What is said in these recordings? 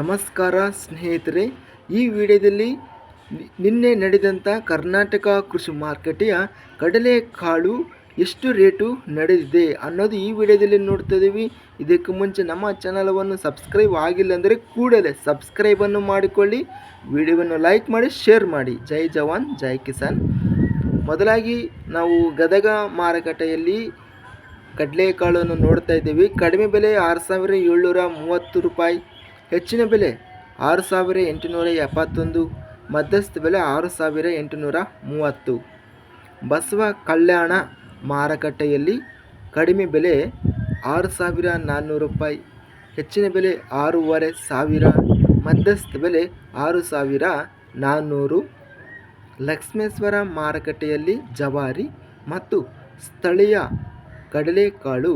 ನಮಸ್ಕಾರ ಸ್ನೇಹಿತರೆ, ಈ ವಿಡಿಯೋದಲ್ಲಿ ನಿನ್ನೆ ನಡೆದಂಥ ಕರ್ನಾಟಕ ಕೃಷಿ ಮಾರುಕಟ್ಟೆಯ ಕಡಲೆಕಾಳು ಎಷ್ಟು ರೇಟು ನಡೆದಿದೆ ಅನ್ನೋದು ಈ ವಿಡಿಯೋದಲ್ಲಿ ನೋಡ್ತಾ ಇದ್ದೀವಿ ಇದಕ್ಕೆ ಮುಂಚೆ ನಮ್ಮ ಚಾನಲವನ್ನು ಸಬ್ಸ್ಕ್ರೈಬ್ ಆಗಿಲ್ಲ ಅಂದರೆ ಕೂಡಲೇ ಸಬ್ಸ್ಕ್ರೈಬನ್ನು ಮಾಡಿಕೊಳ್ಳಿ. ವಿಡಿಯೋವನ್ನು ಲೈಕ್ ಮಾಡಿ, ಶೇರ್ ಮಾಡಿ. ಜೈ ಜವಾನ್, ಜೈ ಕಿಸಾನ್. ಮೊದಲಾಗಿ ನಾವು ಗದಗ ಮಾರುಕಟ್ಟೆಯಲ್ಲಿ ಕಡಲೆಕಾಳನ್ನು ನೋಡ್ತಾ ಇದ್ದೀವಿ. ಕಡಿಮೆ ಬೆಲೆ ಆರು ಸಾವಿರ ಏಳ್ನೂರ ಮೂವತ್ತು ರೂಪಾಯಿ. ಹೆಚ್ಚಿನ ಬೆಲೆ ಆರು ಸಾವಿರ ಎಂಟುನೂರ ಎಪ್ಪತ್ತೊಂದು, ಮಧ್ಯಸ್ಥ ಬೆಲೆ ಆರು ಸಾವಿರ ಎಂಟುನೂರ ಮೂವತ್ತು. ಬಸವ ಕಲ್ಯಾಣ ಮಾರುಕಟ್ಟೆಯಲ್ಲಿ ಕಡಿಮೆ ಬೆಲೆ ಆರು ಸಾವಿರ ನಾನ್ನೂರು ರೂಪಾಯಿ, ಹೆಚ್ಚಿನ ಬೆಲೆ ಆರೂವರೆ ಸಾವಿರ, ಮಧ್ಯಸ್ಥ ಬೆಲೆ ಆರು ಸಾವಿರ ನಾನ್ನೂರು. ಲಕ್ಷ್ಮೇಶ್ವರ ಮಾರುಕಟ್ಟೆಯಲ್ಲಿ ಜವಾರಿ ಮತ್ತು ಸ್ಥಳೀಯ ಕಡಲೆಕಾಳು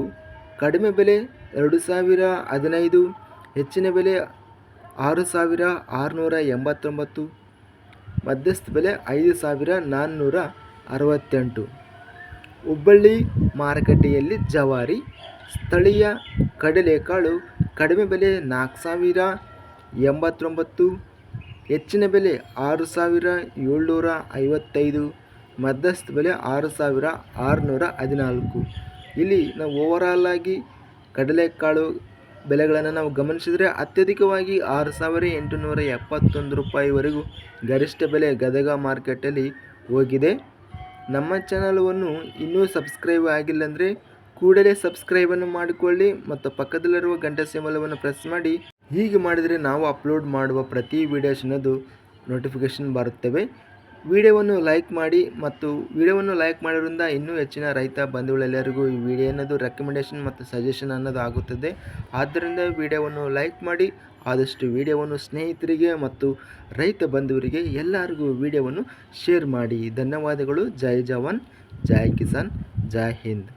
ಕಡಿಮೆ ಬೆಲೆ ಎರಡು ಸಾವಿರ ಹದಿನೈದು ಹೆಚ್ಚಿನ ಬೆಲೆ ಆರು ಸಾವಿರ ಆರುನೂರ ಎಂಬತ್ತೊಂಬತ್ತು, ಮಧ್ಯಸ್ಥ ಬೆಲೆ ಐದು ಸಾವಿರ ನಾನ್ನೂರ ಅರವತ್ತೆಂಟು. ಹುಬ್ಬಳ್ಳಿ ಮಾರುಕಟ್ಟೆಯಲ್ಲಿ ಜವಾರಿ, ಸ್ಥಳೀಯ ಕಡಲೆಕಾಳು ಕಡಿಮೆ ಬೆಲೆ ನಾಲ್ಕು ಸಾವಿರ ಎಂಬತ್ತೊಂಬತ್ತು, ಹೆಚ್ಚಿನ ಬೆಲೆ ಆರು ಸಾವಿರ ಏಳ್ನೂರ ಐವತ್ತೈದು, ಮಧ್ಯಸ್ಥ ಬೆಲೆ ಆರು ಸಾವಿರ ಆರುನೂರ ಹದಿನಾಲ್ಕು. ಇಲ್ಲಿ ನಾವು ಓವರಾಲ್ ಆಗಿ ಕಡಲೆಕಾಳು ಬೆಲೆಗಳನ್ನು ನಾವು ಗಮನಿಸಿದರೆ ಅತ್ಯಧಿಕವಾಗಿ ಆರು ಸಾವಿರ ಎಂಟುನೂರ ಎಪ್ಪತ್ತೊಂದು ರೂಪಾಯಿವರೆಗೂ ಗರಿಷ್ಠ ಬೆಲೆ ಗದಗ ಮಾರ್ಕೆಟಲ್ಲಿ ಹೋಗಿದೆ. ನಮ್ಮ ಚಾನಲವನ್ನು ಇನ್ನೂ ಸಬ್ಸ್ಕ್ರೈಬ್ ಆಗಿಲ್ಲ ಅಂದರೆ ಕೂಡಲೇ ಸಬ್ಸ್ಕ್ರೈಬನ್ನು ಮಾಡಿಕೊಳ್ಳಿ ಮತ್ತು ಪಕ್ಕದಲ್ಲಿರುವ ಗಂಟೆ ಸಿಂಬಲವನ್ನು ಪ್ರೆಸ್ ಮಾಡಿ. ಹೀಗೆ ಮಾಡಿದರೆ ನಾವು ಅಪ್ಲೋಡ್ ಮಾಡುವ ಪ್ರತಿ ವೀಡಿಯೋಸ್ನದು ನೋಟಿಫಿಕೇಷನ್ ಬರುತ್ತವೆ. ವಿಡಿಯೋವನ್ನು ಲೈಕ್ ಮಾಡಿ ಮತ್ತು ವಿಡಿಯೋವನ್ನು ಲೈಕ್ ಮಾಡೋದ್ರಿಂದ ಇನ್ನೂ ಹೆಚ್ಚಿನ ರೈತ ಬಂಧುಗಳೆಲ್ಲರಿಗೂ ಈ ವಿಡಿಯೋ ಅನ್ನೋದು ರೆಕಮೆಂಡೇಷನ್ ಮತ್ತು ಸಜೆಷನ್ ಅನ್ನೋದು ಆಗುತ್ತದೆ. ಆದ್ದರಿಂದ ವಿಡಿಯೋವನ್ನು ಲೈಕ್ ಮಾಡಿ, ಆದಷ್ಟು ವಿಡಿಯೋವನ್ನು ಸ್ನೇಹಿತರಿಗೆ ಮತ್ತು ರೈತ ಬಂಧುವರಿಗೆ ಎಲ್ಲರಿಗೂ ವಿಡಿಯೋವನ್ನು ಶೇರ್ ಮಾಡಿ. ಧನ್ಯವಾದಗಳು. ಜೈ ಜವಾನ್, ಜೈ ಕಿಸಾನ್, ಜೈ ಹಿಂದ್.